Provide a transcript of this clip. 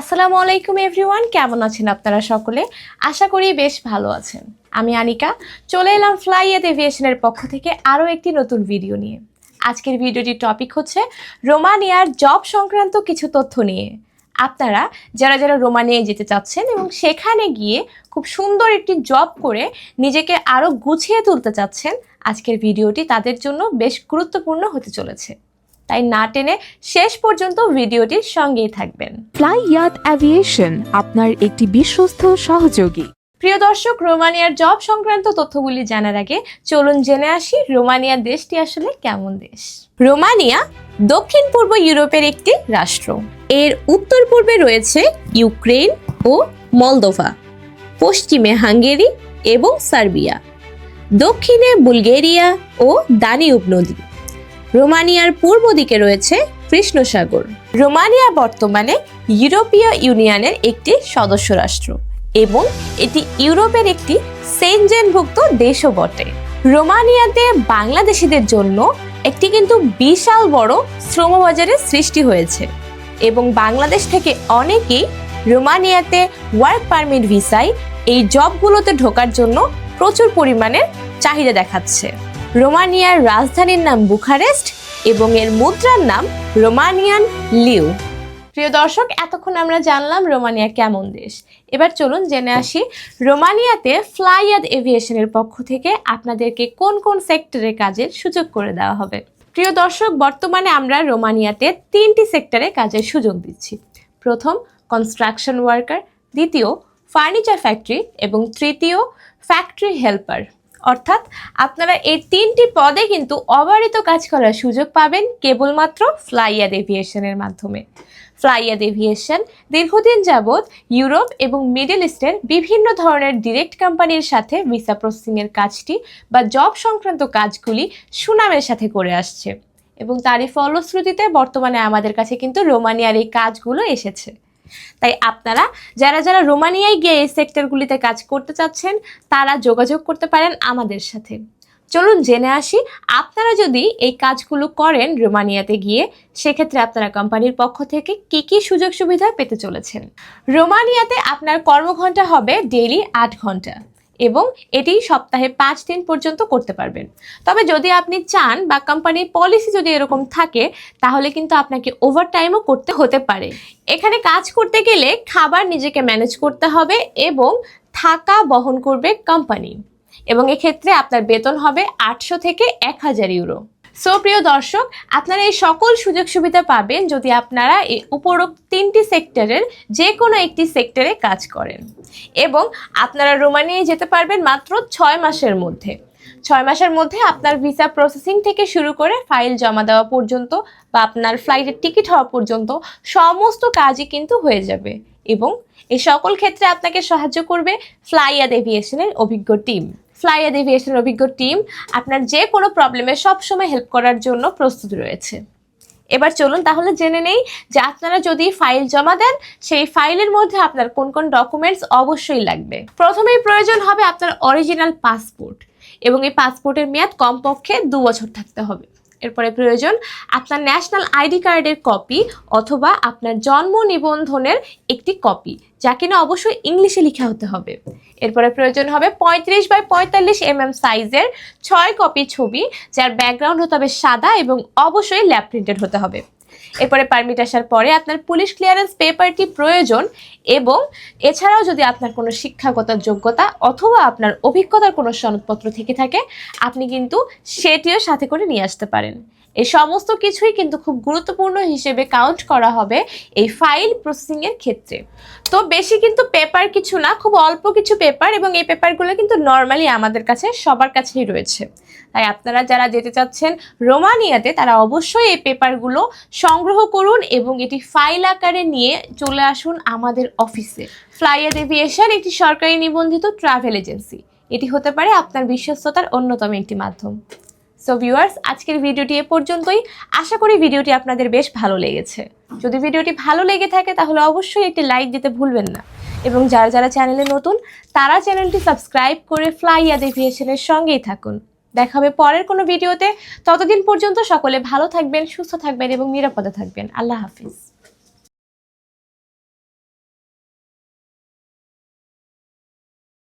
আসসালামু আলাইকুম এভরিওয়ান, কেমন আছেন আপনারা সকলে? আশা করি বেশ ভালো আছেন। আমি আনিকা, চলে এলাম ফ্লাই এভিয়েশনের পক্ষ থেকে আরও একটি নতুন ভিডিও নিয়ে। আজকের ভিডিওটির টপিক হচ্ছে রোমানিয়ার জব সংক্রান্ত কিছু তথ্য নিয়ে। আপনারা যারা যারা রোমানিয়ায় যেতে চাচ্ছেন এবং সেখানে গিয়ে খুব সুন্দর একটি জব করে নিজেকে আরও গুছিয়ে তুলতে চাচ্ছেন, আজকের ভিডিওটি তাদের জন্য বেশ গুরুত্বপূর্ণ হতে চলেছে। তাই না টেনে শেষ পর্যন্ত ভিডিওটির সঙ্গেই থাকবেন। ফ্লাই ইয়াত অ্যাভিয়েশন আপনার একটি বিশ্বস্ত সহযোগী। প্রিয় দর্শক রোমানিয়ার জব সংক্রান্ত তথ্যগুলি জানার আগে চলুন জেনে আসি রোমানিয়া দেশটি আসলে কেমন দেশ। রোমানিয়া দক্ষিণ পূর্ব ইউরোপের একটি রাষ্ট্র। এর উত্তর পূর্বে রয়েছে ইউক্রেন ও মলদোভা পশ্চিমে হাঙ্গেরি এবং সার্বিয়া দক্ষিণে বুলগেরিয়া ও দানিউব নদী। রোমানিয়ার পূর্ব দিকে রয়েছে কৃষ্ণসাগর। রোমানিয়া বর্তমানে ইউরোপীয় ইউনিয়নের একটি সদস্য রাষ্ট্র এবং এটি ইউরোপের একটি সেনজেনভুক্ত দেশও বটে। রোমানিয়াতে বাংলাদেশিদের জন্য একটি কিন্তু বিশাল বড় শ্রমবাজারের সৃষ্টি হয়েছে এবং বাংলাদেশ থেকে অনেকেই রোমানিয়াতে ওয়ার্ক পারমিট ভিসায় এই জবগুলোতে ঢোকার জন্য প্রচুর পরিমাণে চাহিদা দেখাচ্ছে। রোমানিয়ার রাজধানীর নাম বুখারেস্ট এবং এর মুদ্রার নাম রোমানিয়ান লিউ। প্রিয় দর্শক, এতক্ষণ আমরা জানলাম রোমানিয়া কেমন দেশ। এবার চলুন জেনে আসি রোমানিয়াতে ফ্লাইয়াদ এভিয়েশনের পক্ষ থেকে আপনাদেরকে কোন কোন সেক্টরে কাজের সুযোগ করে দেওয়া হবে। প্রিয় দর্শক, বর্তমানে আমরা রোমানিয়াতে তিনটি সেক্টরে কাজের সুযোগ দিচ্ছি। প্রথম কনস্ট্রাকশন ওয়ার্কার দ্বিতীয় ফার্নিচার ফ্যাক্টরি এবং তৃতীয় ফ্যাক্টরি হেল্পার অর্থাৎ আপনারা এই তিনটি পদে কিন্তু অবারিত কাজ করার সুযোগ পাবেন কেবলমাত্র ফ্লাইয়াদ এভিয়েশনের মাধ্যমে। ফ্লাইয়াদ এভিয়েশন দীর্ঘদিন যাবৎ ইউরোপ এবং মিডল ইস্টের বিভিন্ন ধরনের ডিরেক্ট কোম্পানির সাথে ভিসা প্রসেসিংয়ের কাজটি বা জব সংক্রান্ত কাজগুলি সুনামের সাথে করে আসছে। এবং তারই ফলশ্রুতিতে বর্তমানে আমাদের কাছে কিন্তু রোমানিয়ার এই কাজগুলো এসেছে। তাই আপনারা যারা যারা রোমানিয়ায় গিয়ে এই সেক্টরগুলিতে কাজ করতে চাচ্ছেন, তারা যোগাযোগ করতে পারেন আমাদের সাথে। চলুন জেনে আসি, আপনারা যদি এই কাজগুলো করেন রোমানিয়াতে গিয়ে, সেক্ষেত্রে আপনারা কোম্পানির পক্ষ থেকে কি কি সুযোগ সুবিধা পেতে চলেছেন? রোমানিয়াতে আপনার কর্মঘণ্টা হবে ডেইলি আট ঘণ্টা এবং এটি সপ্তাহে পাঁচ দিন পর্যন্ত করতে পারবেন। তবে যদি আপনি চান বা কোম্পানির পলিসি যদি এরকম থাকে, তাহলে কিন্তু আপনাকে ওভারটাইমও করতে হতে পারে। এখানে কাজ করতে গেলে খাবার নিজেকে ম্যানেজ করতে হবে এবং থাকা বহন করবে কোম্পানি এবং এক্ষেত্রে আপনার বেতন হবে আটশো থেকে এক হাজার ইউরো। সো প্রিয় দর্শক, আপনারা এই সকল সুযোগ সুবিধা পাবেন যদি আপনারা এই উপরোক্ত তিনটি সেক্টরের যে কোনো একটি সেক্টরে কাজ করেন। এবং আপনারা রোমানিয়ায় যেতে পারবেন মাত্র ছয় মাসের মধ্যে। ছয় মাসের মধ্যে আপনার ভিসা প্রসেসিং থেকে শুরু করে ফাইল জমা দেওয়া পর্যন্ত বা আপনার ফ্লাইটের টিকিট হওয়া পর্যন্ত সমস্ত কাজই কিন্তু হয়ে যাবে। এবং এই সকল ক্ষেত্রে আপনাকে সাহায্য করবে ফ্লাইয়াদ এভিয়েশনের অভিজ্ঞ টিম। ফ্লাইয়াদ এভিয়েশনের অভিজ্ঞ টিম আপনার যে কোনো প্রবলেমে সবসময় হেল্প করার জন্য প্রস্তুত রয়েছে। এবার চলুন তাহলে জেনে নেই যে আপনারা যদি ফাইল জমা দেন, সেই ফাইলের মধ্যে আপনার কোন কোন ডকুমেন্টস অবশ্যই লাগবে। প্রথমেই প্রয়োজন হবে আপনার অরিজিনাল পাসপোর্ট এবং এই পাসপোর্টের মেয়াদ কমপক্ষে দু বছর থাকতে হবে। এরপরে প্রয়োজন আপনার ন্যাশনাল আইডি কার্ডের কপি অথবা আপনার জন্ম নিবন্ধনের একটি কপি যা কিনা অবশ্যই ইংলিশে লিখা হতে হবে। এরপরে প্রয়োজন হবে পঁয়ত্রিশ বাই পঁয়তাল্লিশ এম এম সাইজের ছয় কপি ছবি, যার ব্যাকগ্রাউন্ড হতে হবে সাদা এবং অবশ্যই ল্যাব প্রিন্টেড হতে হবে। এরপরে পারমিট আসার পরে আপনার পুলিশ ক্লিয়ারেন্স পেপারটি প্রয়োজন এবং এছাড়াও যদি আপনার কোনো শিক্ষাগত যোগ্যতা অথবা আপনার অভিজ্ঞতার কোনো সনদপত্র থেকে থাকে, আপনি কিন্তু সেটিও সাথে করে নিয়ে আসতে পারেন। এই সমস্ত কিছুই কিন্তু খুব গুরুত্বপূর্ণ হিসেবে কাউন্ট করা হবে এই ফাইল প্রসেসিং এর ক্ষেত্রে। তো বেশি কিন্তু পেপার কিছু না, খুব অল্প কিছু পেপার এবং এই পেপারগুলো কিন্তু নর্মালি আমাদের কাছে, সবার কাছেই রয়েছে। তাই আপনারা যারা যেতে চাচ্ছেন রোমানিয়াতে, তারা অবশ্যই এই পেপারগুলো সংগ্রহ করুন এবং এটি ফাইল আকারে নিয়ে চলে আসুন আমাদের অফিসে ফ্লাইয়াদ এভিয়েশন একটি সরকারি নিবন্ধিত ট্রাভেল এজেন্সি এটি হতে পারে আপনার বিশ্বস্ততার অন্যতম একটি মাধ্যম। সো ভিউয়ার্স আজকের ভিডিওটি এ পর্যন্তই। আশা করি ভিডিওটি আপনাদের বেশ ভালো লেগেছে। যদি ভিডিওটি ভালো লেগে থাকে, তাহলে অবশ্যই একটি লাইক দিতে ভুলবেন না। এবং যারা যারা চ্যানেলে নতুন, তারা চ্যানেলটি সাবস্ক্রাইব করে ফ্লাই ইয়াদ এভিয়েশনের সঙ্গেই থাকুন। দেখা হবে পরের কোনো ভিডিওতে। ততদিন পর্যন্ত সকলে ভালো থাকবেন, সুস্থ থাকবেন এবং নিরাপদে থাকবেন। আল্লাহ হাফিজ।